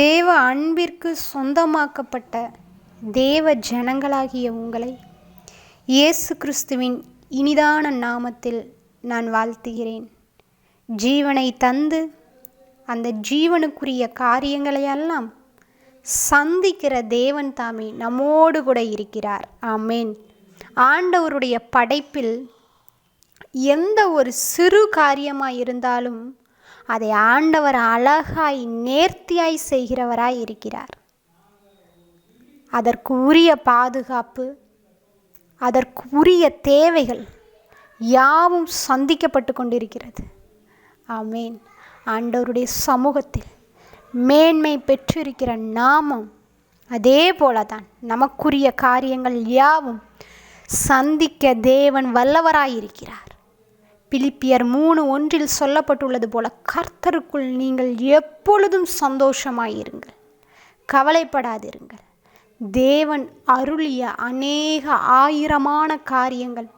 தேவ அன்பிற்கு சொந்தமாக்கப்பட்ட தேவ ஜனங்களாகிய உங்களை இயேசு கிறிஸ்துவின் இனிதான நாமத்தில் நான் வாழ்த்துகிறேன். ஜீவனை தந்து அந்த ஜீவனுக்குரிய காரியங்களையெல்லாம் சந்திக்கிற தேவன் தாமே நம்மோடு கூட இருக்கிறார். ஆமேன். ஆண்டவருடைய படைப்பில் எந்த ஒரு சிறு காரியமாக இருந்தாலும் அதை ஆண்டவர் அழகாய் நேர்த்தியாய் செய்கிறவராய் இருக்கிறார். அதற்கு உரிய பாதுகாப்பு அதற்கு உரிய தேவைகள் யாவும் சந்திக்கப்பட்டு கொண்டிருக்கிறது. ஆமேன். ஆண்டவருடைய சமூகத்தில் மேன்மை பெற்றிருக்கிற நாமம் அதே போல தான் நமக்குரிய காரியங்கள் யாவும் சந்திக்க தேவன் வல்லவராயிருக்கிறார் பிலிப்பியர் மூணு ஒன்றில் சொல்லப்பட்டுள்ளது போல கர்த்தருக்குள் நீங்கள் எப்பொழுதும் சந்தோஷமாயிருங்கள். கவலைப்படாதிருங்கள். தேவன் அருளிய அநேக ஆயிரமான காரியங்கள்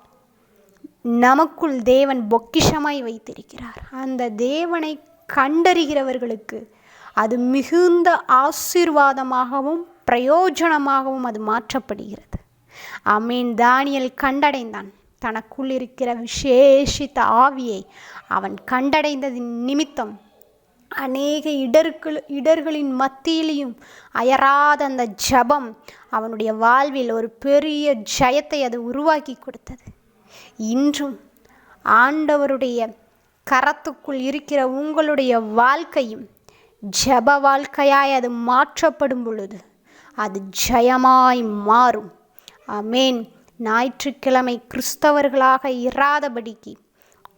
நமக்குள் தேவன் பொக்கிஷமாய் வைத்திருக்கிறார். அந்த தேவனை கண்டறிகிறவர்களுக்கு அது மிகுந்த ஆசீர்வாதமாகவும் பிரயோஜனமாகவும் அது மாற்றப்படுகிறது. அமீன் தானியல் கண்டடைந்தான். தனக்குள் இருக்கிற விசேஷித்த ஆவியை அவன் கண்டடைந்ததின் நிமித்தம் அநேக இடர்கள் இடர்களின் மத்தியிலையும் அயராத அந்த ஜபம் அவனுடைய வாழ்வில் ஒரு பெரிய ஜெயத்தை அது உருவாக்கி கொடுத்தது. இன்றும் ஆண்டவருடைய கரத்துக்குள் இருக்கிற உங்களுடைய வாழ்க்கையும் ஜப வாழ்க்கையாய் அது மாற்றப்படும் பொழுது அது ஜெயமாய் மாறும். அமேன் ஞாயிற்றுக்கிழமை கிறிஸ்தவர்களாக இராதபடிக்கு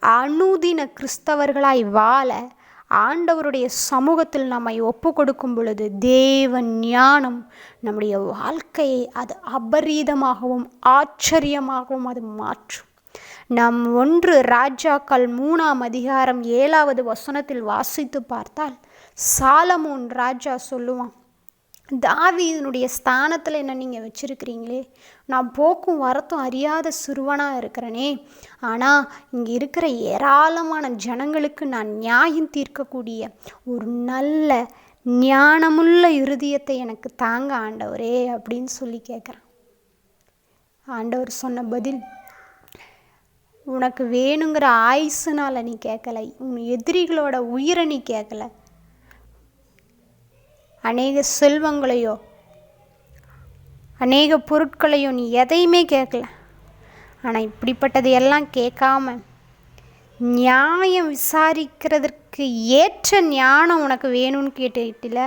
அனுதின கிறிஸ்தவர்களாய் வாழ ஆண்டவருடைய சமூகத்தில் நம்மை ஒப்பு கொடுக்கும் பொழுது தேவ ஞானம் நம்முடைய வாழ்க்கையை அது அபரீதமாகவும் ஆச்சரியமாகவும் அது மாற்றும். நம் ஒன்று ராஜாக்கள் மூணாம் அதிகாரம் ஏழாவது வசனத்தில் வாசித்து பார்த்தால் சாலமோன் ராஜா சொல்லுவான் தாவீதனுடைய ஸ்தானத்தில் என்ன நீங்கள் வச்சுருக்கிறீங்களே? நான் போக்கும் வரத்தும் அறியாத சிறுவனாக இருக்கிறேனே. ஆனால் இங்கே இருக்கிற ஏராளமான ஜனங்களுக்கு நான் நியாயம் தீர்க்கக்கூடிய ஒரு நல்ல ஞானமுள்ள இருதயத்தை எனக்கு தாங்க ஆண்டவரே அப்படின்னு சொல்லி கேட்குறேன் ஆண்டவர் சொன்ன பதில் உனக்கு வேணுங்கிற ஆயுசுனால் நீ கேட்கலை உன் எதிரிகளோட உயிரை நீ கேட்கல அநேக செல்வங்களையோ அநேக பொருட்களையோ நீ எதையுமே கேட்கல. ஆனால் இப்படிப்பட்டது எல்லாம் கேட்காம நியாயம் விசாரிக்கிறதற்கு ஏற்ற ஞானம் உனக்கு வேணும்னு கேட்டுக்கிட்டில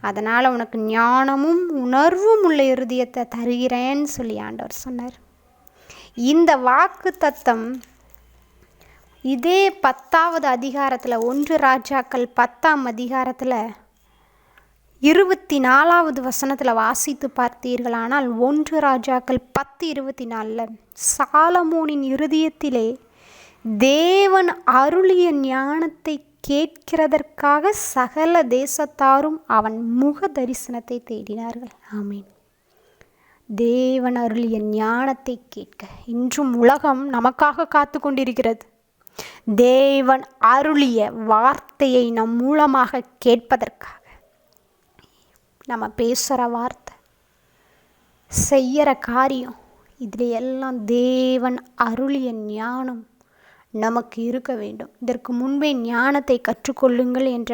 அதனால் உனக்கு ஞானமும் உணர்வும் உள்ள இருதயத்தை தருகிறேன்னு சொல்லி ஆண்டவர் சொன்னார். இந்த வாக்கு தத்தம் இதே பத்தாவது அதிகாரத்தில் ஒன்று ராஜாக்கள் பத்தாம் அதிகாரத்தில் இருபத்தி நாலாவது வசனத்தில் வாசித்து பார்த்தீர்களானால் ஒன்று ராஜாக்கள் பத்து இருபத்தி நாலில் சாலமோனின் இருதயத்திலே தேவன் அருளிய ஞானத்தை கேட்கிறதற்காக சகல தேசத்தாரும் அவன் முக தரிசனத்தை தேடினார்கள். ஆமீன். தேவன் அருளிய ஞானத்தை கேட்க இன்றும் உலகம் நமக்காக காத்து கொண்டிருக்கிறது. தேவன் அருளிய வார்த்தையை நம் மூலமாக கேட்பதற்காக நம்ம பேசுகிற வார்த்தை செய்கிற காரியம் இதில் எல்லாம் தேவன் அருளிய ஞானம் நமக்கு இருக்க வேண்டும். இதற்கு முன்பே ஞானத்தை கற்றுக்கொள்ளுங்கள் என்ற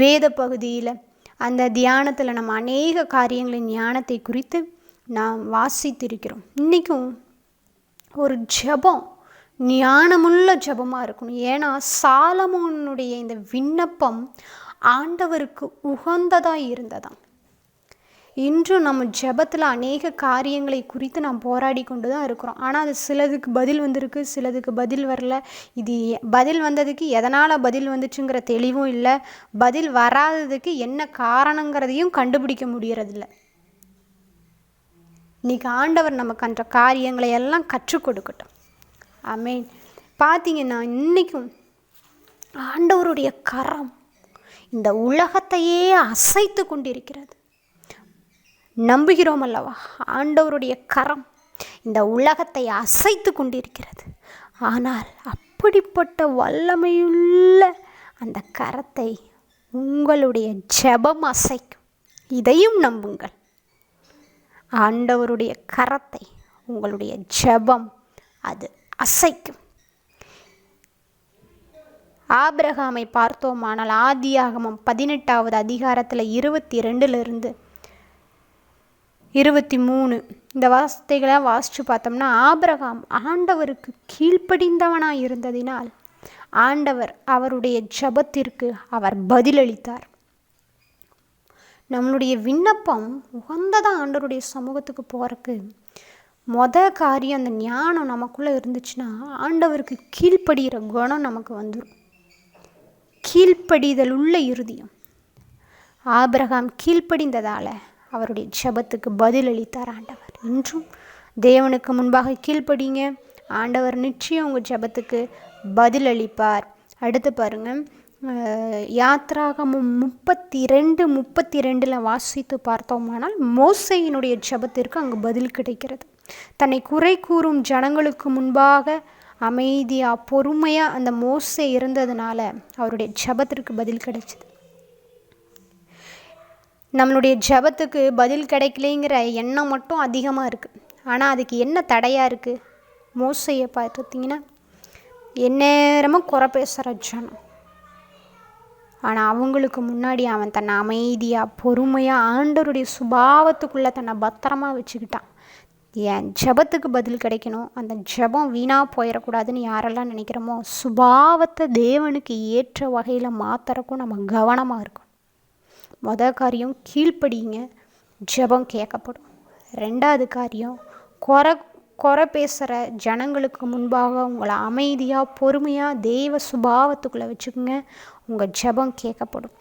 வேத பகுதியில் அந்த தியானத்தில் நம்ம அநேக காரியங்களின் ஞானத்தை குறித்து நாம் வாசித்திருக்கிறோம். இன்றைக்கும் ஒரு ஜபம் ஞானமுள்ள ஜபமாக இருக்கணும். ஏன்னா சாலமோனுடைய இந்த விண்ணப்பம் ஆண்டவருக்கு உகந்ததாக இருந்ததாம். இன்றும் நம்ம ஜபத்தில் அநேக காரியங்களை குறித்து நாம் போராடி கொண்டு தான் இருக்கிறோம். ஆனால் அது சிலதுக்கு பதில் வந்திருக்கு சிலதுக்கு பதில் வரல. இது பதில் வந்ததுக்கு எதனால் பதில் வந்துச்சுங்கிற தெளிவும் இல்லை. பதில் வராததுக்கு என்ன காரணங்கிறதையும் கண்டுபிடிக்க முடியறதில்ல. இன்றைக்கி ஆண்டவர் நமக்கு அந்த காரியங்களை எல்லாம் கற்றுக் கொடுக்கட்டும். ஆமேன். பார்த்தீங்கன்னா இன்றைக்கும் ஆண்டவருடைய கரம் இந்த உலகத்தையே அசைத்து கொண்டிருக்கிறது. நம்புகிறோம் அல்லவா ஆண்டவருடைய கரம் இந்த உலகத்தை அசைத்து கொண்டிருக்கிறது. ஆனால் அப்படிப்பட்ட வல்லமையுள்ள அந்த கரத்தை உங்களுடைய ஜெபம் அசைக்கும். இதையும் நம்புங்கள். ஆண்டவருடைய கரத்தை உங்களுடைய ஜெபம் அது அசைக்கும். ஆபிரகாமை பார்த்தோமானால் ஆதியாகமம் பதினெட்டாவது அதிகாரத்தில் இருபத்தி ரெண்டுலேருந்து இருபத்தி மூணு. இந்த வார்த்தைகளை வாசித்து பார்த்தோம்னா ஆபிரகாம் ஆண்டவருக்கு கீழ்ப்படிந்தவனாக இருந்ததினால் ஆண்டவர் அவருடைய ஜபத்திற்கு அவர் பதிலளித்தார். நம்மளுடைய விண்ணப்பம் உகந்ததாக ஆண்டவருடைய சமூகத்துக்கு போகிறக்கு மொத காரியம் அந்த ஞானம் நமக்குள்ளே இருந்துச்சுன்னா ஆண்டவருக்கு கீழ்ப்படுகிற குணம் நமக்கு வந்துடும் கீழ்ப்படிதல் உள்ள இருதயம் ஆபிரகாம் கீழ்ப்படிந்ததால் அவருடைய ஜபத்துக்கு பதிலளித்தார் ஆண்டவர். இன்றும் தேவனுக்கு முன்பாக கீழ்ப்படிங்க. ஆண்டவர் நிச்சயம் உங்கள் ஜபத்துக்கு பதிலளிப்பார். அடுத்து பாருங்கள் யாத்ராகமும் முப்பத்தி ரெண்டு முப்பத்தி ரெண்டில் வாசித்து பார்த்தோமானால் மோசையினுடைய ஜபத்திற்கு அங்கு பதில் கிடைக்கிறது. தன்னை குறை கூறும் ஜனங்களுக்கு முன்பாக அமைதியாக பொறுமையாக அந்த மோசை இருந்ததுனால அவருடைய ஜபத்திற்கு பதில் கிடைச்சிது. நம்மளுடைய ஜபத்துக்கு பதில் கிடைக்கலைங்கிற எண்ணம் மட்டும் அதிகமாக இருக்குது ஆனால் அதுக்கு என்ன தடையாக இருக்குது மோசையை பார்த்துட்டிங்கன்னா எந்நேரமும் குறை பேசுகிற ஜனம். ஆனால் அவங்களுக்கு முன்னாடி அவன் தன்னை அமைதியாக பொறுமையாக ஆண்டவருடைய சுபாவத்துக்குள்ளே தன்னை பத்திரமா வச்சுக்கிட்டான். என் ஜபத்துக்கு பதில் கிடைக்கணும்? அந்த ஜபம் வீணாக போயிடக்கூடாதுன்னு யாரெல்லாம் நினைக்கிறோமோ சுபாவத்தை தேவனுக்கு ஏற்ற வகையில் மாற்றுறக்கும் நம்ம கவனமாக இருக்கணும். மொதல் காரியம் கீழ்ப்படிங்க ஜபம் கேட்கப்படும். ரெண்டாவது காரியம் குறை குறை பேசுகிற ஜனங்களுக்கு முன்பாக உங்களை அமைதியாக பொறுமையாக தெய்வ சுபாவத்துக்குள்ளே வச்சுக்கோங்க. உங்கள் ஜபம் கேட்கப்படும்.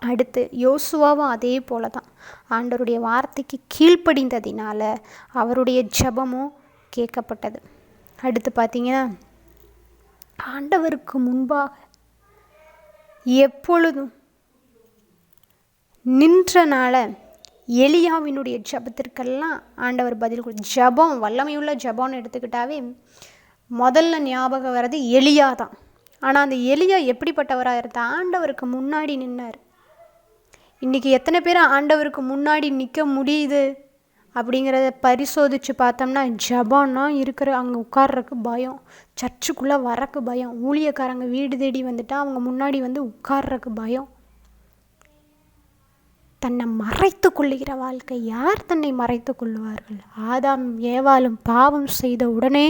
அடுத்து யோசுவாவும் அதே போல தான் ஆண்டவருடைய வார்த்தைக்கு கீழ்ப்படிந்ததினால அவருடைய ஜபமும் கேட்கப்பட்டது. அடுத்து பார்த்தீங்கன்னா ஆண்டவருக்கு முன்பாக எப்பொழுதும் நின்றனால எலியாவினுடைய ஜபத்திற்கெல்லாம் ஆண்டவர் பதில் கொடு ஜபம் வல்லமையுள்ள ஜபம்னு எடுத்துக்கிட்டாவே முதல்ல ஞாபகம் வர்றது எலியா தான். ஆனால் அந்த எலியா எப்படிப்பட்டவராக இருந்தா ஆண்டவருக்கு முன்னாடி நின்னார். இன்றைக்கி எத்தனை பேர் ஆண்டவருக்கு முன்னாடி நிற்க முடியுது அப்படிங்கிறத பரிசோதித்து பார்த்தோம்னா ஜபான்னா இருக்கிற அங்கே உட்கார்றக்கு பயம். சர்ச்சுக்குள்ளே வரக்கு பயம். ஊழியக்காரங்க வீடு தேடி வந்துட்டால் அவங்க முன்னாடி வந்து உட்கார்றக்கு பயம். தன்னை மறைத்து கொள்ளுகிற வாழ்க்கை யார் தன்னை மறைத்து கொள்ளுவார்கள்? ஆதாம் ஏவாலும் பாவம் செய்த உடனே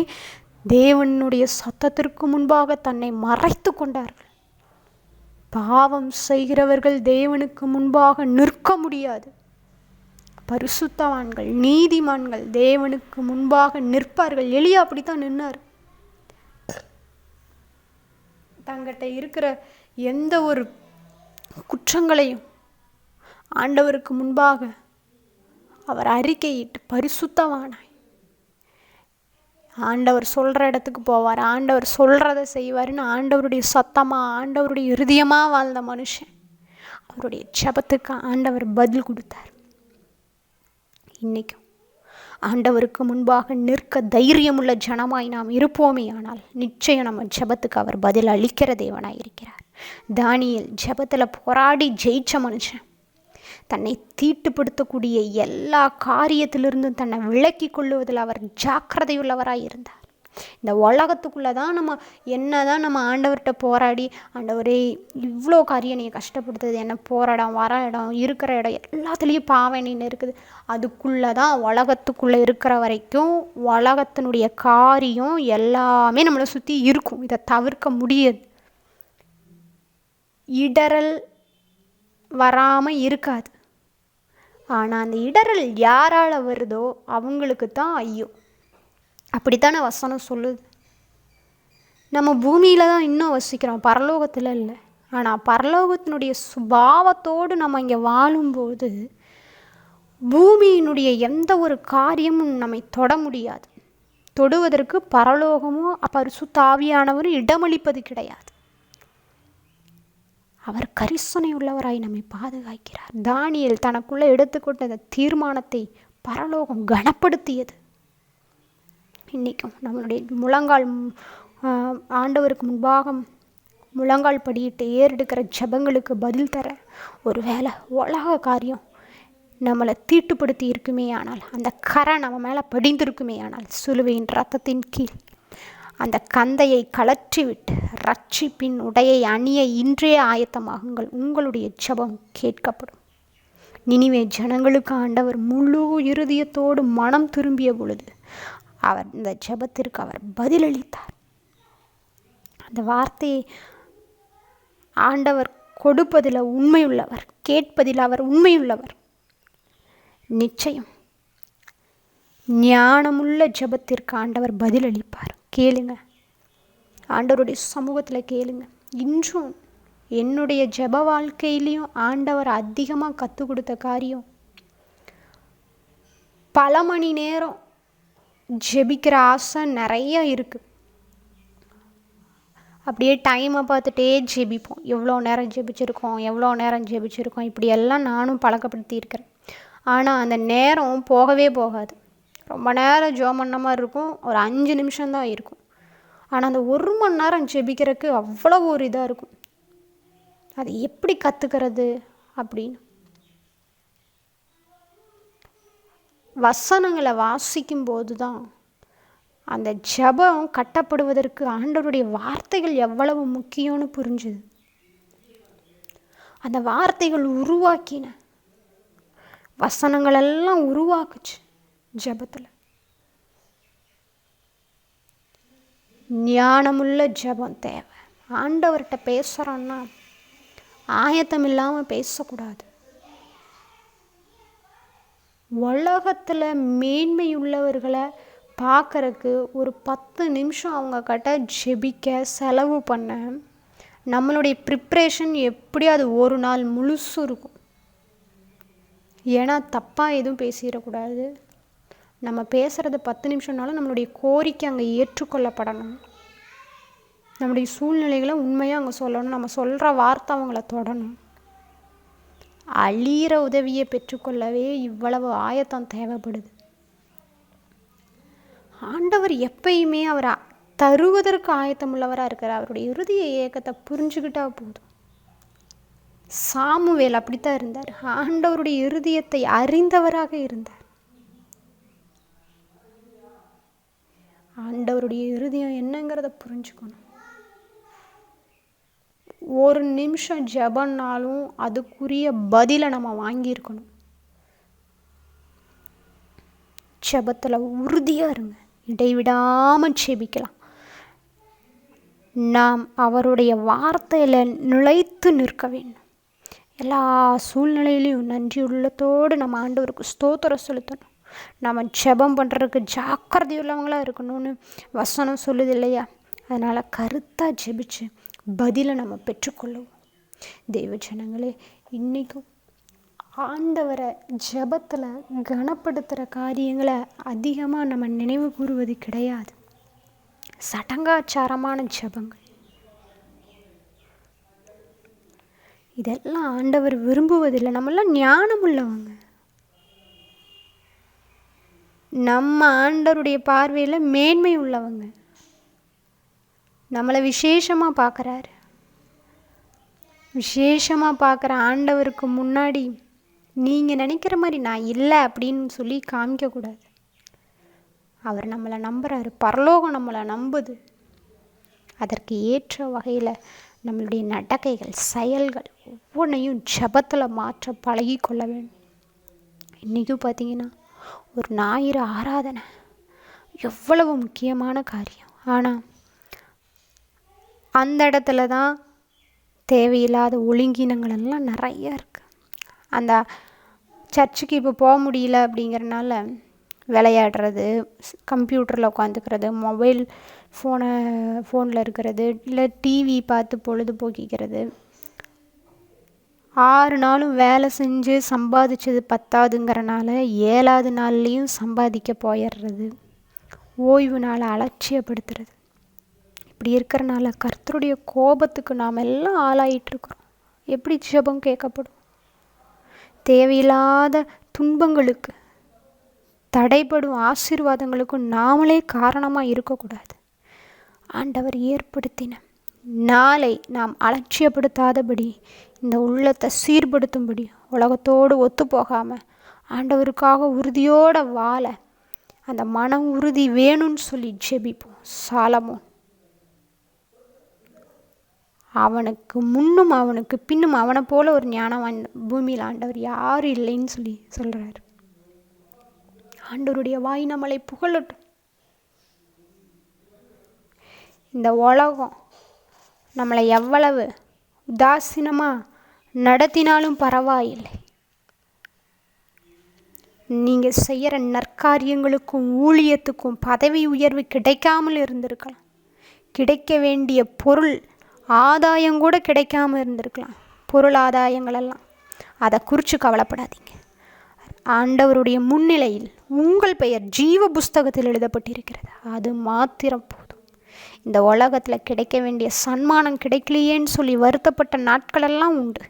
தேவனுடைய சத்தத்திற்கு முன்பாக தன்னை மறைத்து கொண்டார்கள். பாவம் செய்கிறவர்கள் தேவனுக்கு முன்பாக நிற்க முடியாது. பரிசுத்தவான்கள் நீதிமான்கள் தேவனுக்கு முன்பாக நிற்பார்கள். எளியா அப்படித்தான் நின்னார். தங்கிட்ட இருக்கிற எந்த ஒரு குற்றங்களையும் ஆண்டவருக்கு முன்பாக அவர் அறிக்கையிட்டு பரிசுத்தவானாய். ஆண்டவர் சொல்கிற இடத்துக்கு போவார். ஆண்டவர் சொல்கிறத செய்வார்னு ஆண்டவருடைய சத்தமாக ஆண்டவருடைய இருதயமாக வாழ்ந்த மனுஷன் அவருடைய ஜபத்துக்கு ஆண்டவர் பதில் கொடுத்தார். இன்றைக்கும் ஆண்டவருக்கு முன்பாக நிற்க தைரியமுள்ள ஜனமாய் நாம் இருப்போமே ஆனால் நிச்சயம் நம்ம ஜபத்துக்கு அவர் பதில் அளிக்கிற தேவனாய் இருக்கிறார். தானியல் ஜபத்தில் போராடி ஜெயிச்ச மனுஷன் தன்னை தீட்டுப்படுத்தக்கூடிய எல்லா காரியத்திலிருந்தும் தன்னை விலக்கி கொள்ளுவதில் அவர் ஜாக்கிரதையுள்ளவராக இருந்தார். இந்த உலகத்துக்குள்ளே தான் நம்ம என்ன தான் நம்ம ஆண்டவர்கிட்ட போராடி ஆண்டவரே இவ்வளோ காரியம் நீ கஷ்டப்படுத்துது என்ன போகிற இடம் வர இடம் இருக்கிற இடம் எல்லாத்துலேயும் பாவனைன்னு இருக்குது. அதுக்குள்ளே தான் உலகத்துக்குள்ளே இருக்கிற வரைக்கும் உலகத்தினுடைய காரியம் எல்லாமே நம்மளை சுற்றி இருக்கும். இதை தவிர்க்க முடியாது. இடரல் வராமல் இருக்காது. ஆனால் அந்த இடரல் யாரால் வருதோ அவங்களுக்கு தான் ஐயோ. அப்படித்தானே வசனம் சொல்லுது? நம்ம பூமியில் தான் இன்னும் வசிக்கிறோம். பரலோகத்தில் இல்லை. ஆனால் பரலோகத்தினுடைய சுபாவத்தோடு நம்ம இங்கே வாழும்போது பூமியினுடைய எந்த ஒரு காரியமும் நம்மை தொட முடியாது. தொடுவதற்கு பரலோகமோ பரிசுத்தாவியானவரும் இடமளிப்பது கிடையாது. அவர் கரிசனை உள்ளவராய் நம்மை பாதுகாக்கிறார். தானியல் தனக்குள்ளே எடுத்துக்கொண்ட அந்த தீர்மானத்தை பரலோகம் கனப்படுத்தியது. இன்றைக்கும் நம்மளுடைய முழங்கால் ஆண்டவருக்கு முன்பாக முழங்கால் படியிட்டு ஏறெடுக்கிற ஜபங்களுக்கு பதில் தர ஒரு வேலை உலக காரியம் நம்மளை தீட்டுப்படுத்தி இருக்குமே ஆனால் அந்த கரை நம்ம மேலே படிந்திருக்குமே ஆனால் சிலுவையின் ரத்தத்தின் கீழ் அந்த கந்தையை கலற்றிவிட்டு ரட்சிப்பின் உடையை அணிய இன்றே ஆயத்தமாகுங்கள். உங்களுடைய ஜெபம் கேட்கப்படும். நினிவே ஜனங்களுக்கு ஆண்டவர் முழு இருதயத்தோடு மனம் திரும்பிய பொழுது அவர் இந்த ஜெபத்திற்கு அவர் பதிலளித்தார். அந்த வார்த்தையை ஆண்டவர் கொடுப்பதில் உண்மையுள்ளவர் கேட்பதில் அவர் உண்மையுள்ளவர். நிச்சயம் ஞானமுள்ள ஜெபத்திற்கு ஆண்டவர் பதிலளிப்பார். கேளுங்க. ஆண்டவருடைய சமூகத்தில் கேளுங்க. இன்றும் என்னுடைய ஜெப வாழ்க்கையிலையும் ஆண்டவர் அதிகமாக கற்றுக் கொடுத்த காரியம். பல மணி நேரம் ஜெபிக்கிற ஆசை நிறைய இருக்குது அப்படியே டைமை பார்த்துட்டே ஜெபிப்போம். எவ்வளோ நேரம் ஜெபிச்சிருக்கோம் எவ்வளோ நேரம் ஜெபிச்சிருக்கோம் இப்படியெல்லாம் நானும் பழக்கப்படுத்தியிருக்கிறேன். ஆனால் அந்த நேரம் போகவே போகாது. ரொம்ப நேரம் ஜோம் பண்ண மாதிரி இருக்கும். ஒரு அஞ்சு நிமிஷம்தான் இருக்கும். ஆனால் அந்த ஒரு மணி நேரம் ஜெபிக்கிறதுக்கு அவ்வளோ ஒரு இதாக இருக்கும். அது எப்படி கற்றுக்கிறது அப்படின்னு. வசனங்களை வாசிக்கும் போது தான் அந்த ஜெபம் கட்டப்படுவதற்கு ஆண்டவருடைய வார்த்தைகள் எவ்வளவு முக்கியம்னு புரிஞ்சுது. அந்த வார்த்தைகள் உருவாக்கின. வசனங்களெல்லாம் உருவாக்குச்சு. ஜெபத்தில். ஞானமுள்ள ஜெபம் தேவை. ஆண்டவர்கிட்ட பேசுகிறோன்னா ஆயத்தம் இல்லாமல் பேசக்கூடாது. உலகத்தில் மேன்மையுள்ளவர்களை பார்க்குறக்கு ஒரு பத்து நிமிஷம் அவங்க கிட்ட ஜெபிக்க செலவு பண்ண நம்மளுடைய ப்ரிப்ரேஷன் எப்படி அது ஒரு நாள் முழுசும் இருக்கும். ஏன்னா தப்பாக எதுவும் பேசிடக்கூடாது. நம்ம பேசுகிறது பத்து நிமிஷம்னாலும் நம்மளுடைய கோரிக்கை அங்கே ஏற்றுக்கொள்ளப்படணும். நம்முடைய சூழ்நிலைகளை உண்மையாக அங்கே சொல்லணும். நம்ம சொல்கிற வார்த்தை அவங்கள தொடணும். அழியிற உதவியை பெற்றுக்கொள்ளவே இவ்வளவு ஆயத்தம் தேவைப்படுது. ஆண்டவர் எப்பயுமே அவர் தருவதற்கு ஆயத்தம் உள்ளவராக இருக்கிறார். அவருடைய இறுதிய இயக்கத்தை புரிஞ்சுக்கிட்டா போதும். சாமுவேல் அப்படித்தான் இருந்தார். ஆண்டவருடைய இருதயத்தை அறிந்தவராக இருந்தார். ஆண்டவருடைய இருதயம் என்னங்கிறத புரிஞ்சுக்கணும். ஒரு நிமிஷம் ஜபன்னாலும் அதுக்குரிய பதிலை நம்ம வாங்கியிருக்கணும். ஜபத்தில் உறுதியாக இருங்க. இடைவிடாமல் செபிக்கலாம் நாம் அவருடைய வார்த்தையில் நிலைத்து நிற்க வேண்டும். எல்லா சூழ்நிலையிலையும் நன்றி உள்ளத்தோடு நம்ம ஆண்டவருக்கு ஸ்தோத்திரம் செலுத்தணும். நம்ம ஜெபம் பண்ணுறதுக்கு ஜாக்கிரதை உள்ளவங்களாக இருக்கணும்னு வசனம் சொல்லுது இல்லையா? அதனால் கருத்தாக ஜெபிச்சு பதிலை நம்ம பெற்றுக்கொள்ளுவோம். தெய்வ ஜனங்களே இன்றைக்கும் ஆண்டவரை ஜபத்தில் கனப்படுத்துகிற காரியங்களை அதிகமாக நம்ம நினைவு கூறுவது கிடையாது. சடங்காச்சாரமான ஜெபங்கள். இதெல்லாம் ஆண்டவர் விரும்புவதில்லை. நம்மளாம் ஞானம் உள்ளவங்க நம்ம ஆண்டவருடைய பார்வையில் மேன்மை உள்ளவங்க. நம்மளை விசேஷமாக பார்க்குறாரு. விசேஷமாக பார்க்குற ஆண்டவருக்கு முன்னாடி நீங்கள் நினைக்கிற மாதிரி நான் இல்லை அப்படின்னு சொல்லி காமிக்கக்கூடாது அவர் நம்மளை நம்புகிறாரு பரலோகம் நம்மளை நம்புது. அதற்கு ஏற்ற வகையில் நம்மளுடைய நடக்கைகள் செயல்கள் ஒவ்வொன்றையும் ஜபத்தில் மாற்ற பழகி கொள்ள வேண்டும். இன்றைக்கும் பார்த்தீங்கன்னா ஒரு ஞாயிறு ஆராதனை. எவ்வளவு முக்கியமான காரியம். ஆனால் அந்த இடத்துல தான் தேவையில்லாத ஒழுங்கினங்கள் எல்லாம் நிறைய இருக்குது அந்த சர்ச்சுக்கு இப்போ போக முடியல அப்படிங்கிறனால விளையாடுறது கம்ப்யூட்டரில் உட்காந்துக்கிறது மொபைல் ஃபோனை ஃபோனில் இருக்கிறது இல்லை டிவி பார்த்து பொழுதுபோக்கிக்கிறது ஆறு நாளும் வேலை செஞ்சு சம்பாதிச்சது பத்தாதுங்கிறனால ஏழாவது நாள்லேயும் சம்பாதிக்க போயிடுறது. ஓய்வு நாளை அலட்சியப்படுத்துறது. இப்படி இருக்கிறனால கர்த்தருடைய கோபத்துக்கு நாம் எல்லாம் ஆளாயிட்ருக்குறோம் எப்படி ஜபம் கேட்கப்படும்? தேவையில்லாத துன்பங்களுக்கு தடைப்படும் ஆசீர்வாதங்களுக்கும் நாமளே காரணமாக இருக்கக்கூடாது. ஆண்டவர் ஏற்படுத்தின நாளை நாம் அலட்சியப்படுத்தாதபடி இந்த உள்ளத்தை சீர்படுத்தும்படி உலகத்தோடு ஒத்து போகாமல் ஆண்டவருக்காக உறுதியோட வாழ அந்த மன உறுதி வேணும்னு சொல்லி ஜெபிப்போம். சாலமோன். அவனுக்கு முன்னும் அவனுக்கு பின்னும் அவனை போல ஒரு ஞானவான் பூமியில் ஆண்டவர் யாரும் இல்லைன்னு சொல்லி சொல்கிறாரு ஆண்டவருடைய வாய் நம்மளை புகழட்டும். இந்த உலகம் நம்மளை எவ்வளவு உதாசீனமாக நடத்தினாலும் பரவாயில்லை. நீங்கள் செய்கிற நற்காரியங்களுக்கும் ஊழியத்துக்கும் பதவி உயர்வு கிடைக்காமல் இருந்திருக்கலாம். கிடைக்க வேண்டிய பொருள் ஆதாயம் கூட கிடைக்காமல் இருந்திருக்கலாம். பொருள் ஆதாயங்களெல்லாம் அதை குறித்து கவலைப்படாதீங்க. ஆண்டவருடைய முன்னிலையில் உங்கள் பெயர் ஜீவ புஸ்தகத்தில் எழுதப்பட்டிருக்கிறது. அது மாத்திரம் போதும். இந்த உலகத்தில் கிடைக்க வேண்டிய சன்மானம் கிடைக்கலையேன்னு சொல்லி வருத்தப்பட்ட நாட்களெல்லாம் உண்டு.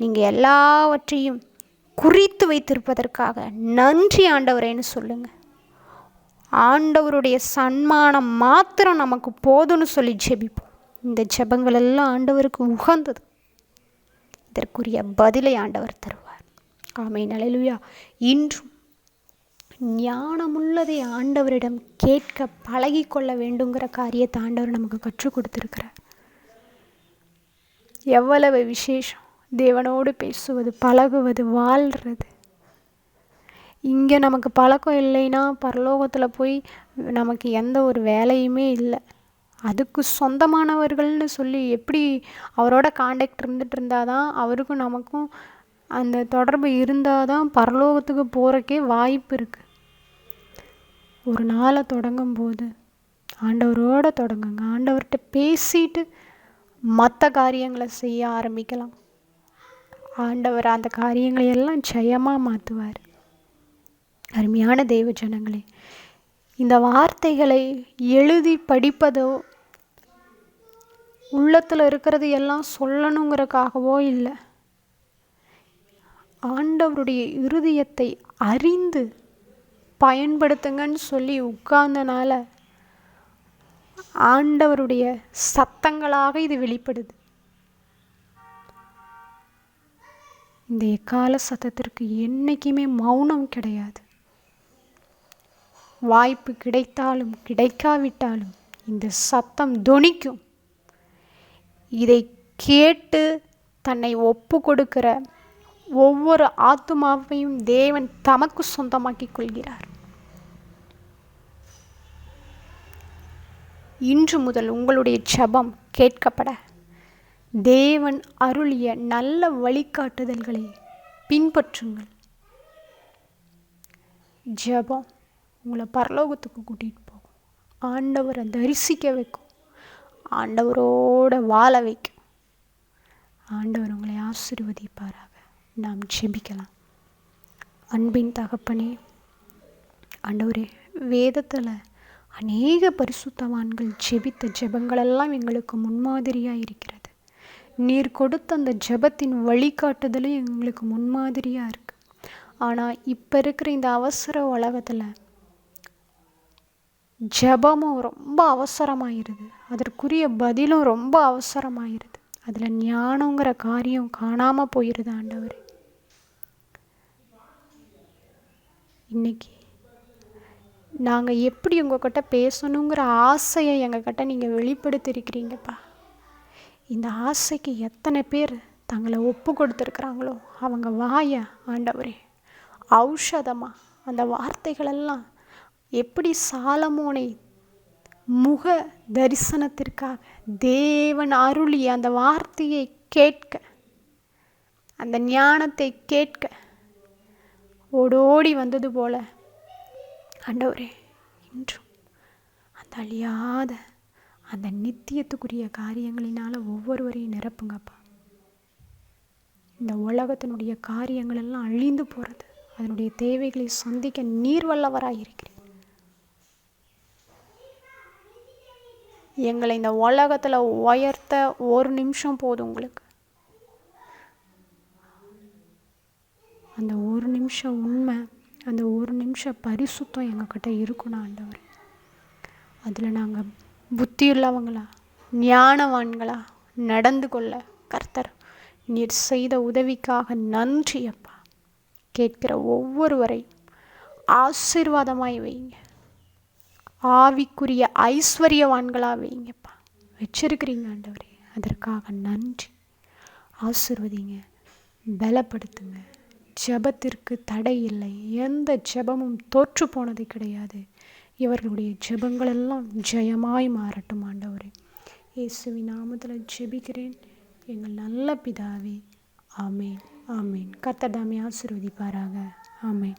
நீங்கள் எல்லாவற்றையும் குறித்து வைத்திருப்பதற்காக நன்றி ஆண்டவரேன்னு சொல்லுங்கள் ஆண்டவருடைய சன்மானம் மாத்திரம் நமக்கு போதும்னு சொல்லி ஜெபிப்போம். இந்த ஜெபங்கள் எல்லாம் ஆண்டவருக்கு உகந்தது. இதற்குரிய பதிலை ஆண்டவர் தருவார். ஆமை நலையிலுயா இன்றும் ஞானமுள்ளதை ஆண்டவரிடம் கேட்க பழகி கொள்ள வேண்டுங்கிற காரியத்தை ஆண்டவர் நமக்கு கற்றுக் கொடுத்துருக்கிறார். எவ்வளவு விசேஷம். தேவனோடு பேசுவது பழகுவது வாழ்கிறது இங்கே நமக்கு பழக்கம் இல்லைன்னா பரலோகத்தில் போய் நமக்கு எந்த ஒரு வேலையுமே இல்லை. அதுக்கு சொந்தமானவர்கள்னு சொல்லி எப்படி அவரோட காண்டாக்ட் இருந்துட்டு இருந்தால் தான் அவருக்கும் நமக்கும் அந்த தொடர்பு இருந்தால் தான் பரலோகத்துக்கு போகிறக்கே வாய்ப்பு இருக்குது ஒரு நாளை தொடங்கும் போது ஆண்டவரோட தொடங்குங்க. ஆண்டவர்கிட்ட பேசிட்டு மற்ற காரியங்களை செய்ய ஆரம்பிக்கலாம். ஆண்டவர் அந்த காரியங்களை எல்லாம் ஜெயமாக மாற்றுவார் அருமையான தெய்வ ஜனங்களே இந்த வார்த்தைகளை எழுதி படிப்பதோ உள்ளத்தில் இருக்கிறது எல்லாம் சொல்லணுங்கிறக்காகவோ இல்லை ஆண்டவருடைய இருதயத்தை அறிந்து பயன்படுத்துங்கன்னு சொல்லி உட்கார்ந்தனால ஆண்டவருடைய சத்தங்களாக இது வெளிப்படுது. இந்த எக்கால சத்தத்திற்கு என்றைக்குமே மௌனம் கிடையாது. வாய்ப்பு கிடைத்தாலும் கிடைக்காவிட்டாலும் இந்த சத்தம் தொனிக்கும் இதை கேட்டு தன்னை ஒப்பு கொடுக்கிற ஒவ்வொரு ஆத்துமாவையும் தேவன் தமக்கு சொந்தமாக்கிக் கொள்கிறார். இன்று முதல் உங்களுடைய ஜெபம் கேட்கப்பட. தேவன் அருளிய நல்ல வழிகாட்டுதல்களை பின்பற்றுங்கள். ஜெபம் உங்களை பரலோகத்துக்கு கூட்டிகிட்டு போகும். ஆண்டவரை தரிசிக்க வைக்கும். ஆண்டவரோட வாழ வைக்கும். ஆண்டவர் உங்களை ஆசிர்வதிப்பாரா நாம் ஜெபிக்கலாம். அன்பின் தகப்பனே ஆண்டவரே வேதத்தில் அநேக பரிசுத்தவான்கள் ஜெபித்த ஜெபங்களெல்லாம் எங்களுக்கு முன்மாதிரியாக இருக்கிறது. நீர் கொடுத்த அந்த ஜெபத்தின் வழிகாட்டுதலும் எங்களுக்கு முன்மாதிரியாக இருக்குது ஆனால் இப்போ இருக்கிற இந்த அவசர உலகத்தில் ஜெபமும் ரொம்ப அவசரமாயிருது. அதற்குரிய பதிலும் ரொம்ப அவசரமாயிருது. அதில் ஞானங்கிற காரியம் காணாமல் போயிருது ஆண்டவரே. இன்னைக்கு நாங்கள் எப்படி உங்கக்கிட்ட பேசணுங்கிற ஆசையை எங்கக்கிட்ட நீங்கள் வெளிப்படுத்தியிருக்கிறீங்கப்பா. இந்த ஆசைக்கு எத்தனை பேர் தங்களை ஒப்பு கொடுத்துருக்குறாங்களோ அவங்க வாய ஆண்டவரே ஔஷதமாக அந்த வார்த்தைகளெல்லாம் எப்படி சாலமோனை முக தரிசனத்திற்காக தேவன் அருளி அந்த வார்த்தையை கேட்க அந்த ஞானத்தை கேட்க ஓடோடி வந்தது போல. ஆண்டவரே இன்றும் அந்த அழியாத அந்த நித்தியத்துக்குரிய காரியங்களினால் ஒவ்வொருவரையும் நிரப்புங்கப்பா. இந்த உலகத்தினுடைய காரியங்கள் எல்லாம் அழிந்து போகிறது அதனுடைய தேவைகளை சந்திக்க நீர் வல்லவராக இருக்கிறேன் எங்களை இந்த உலகத்தில் உயர்த்த ஒரு நிமிஷம் போதும் உங்களுக்கு. அந்த ஒரு நிமிஷம் உண்மை அந்த ஒரு நிமிஷம் பரிசுத்தம் எங்கக்கிட்ட இருக்கணும் ஆண்டவர். அதில் நாங்கள் புத்தி உள்ளவங்களா ஞானவான்களா நடந்து கொள்ள கர்த்தர் நீர் செய்த உதவிக்காக நன்றி அப்பா. கேட்கிற ஒவ்வொருவரையும் ஆசீர்வாதமாய் வைங்க. ஆவிக்குரிய ஐஸ்வர்யவான்களாக வைங்கப்பா வச்சிருக்கிறீங்க ஆண்டவரே. அதற்காக நன்றி. ஆசிர்வதிங்க. பலப்படுத்துங்க. ஜெபத்திற்கு தடை இல்லை. எந்த ஜெபமும் தோற்று போனது கிடையாது. இவர்களுடைய ஜெபங்களெல்லாம் ஜெயமாய் மாறட்டும் ஆண்டவரே. இயேசுவி நாமத்தில் ஜெபிக்கிறேன். எங்கள் நல்ல பிதாவே ஆமேன் ஆமேன். கர்த்தர் ஆசிர்வதிப்பாராக ஆசீர்வதிப்பாராக. ஆமேன்.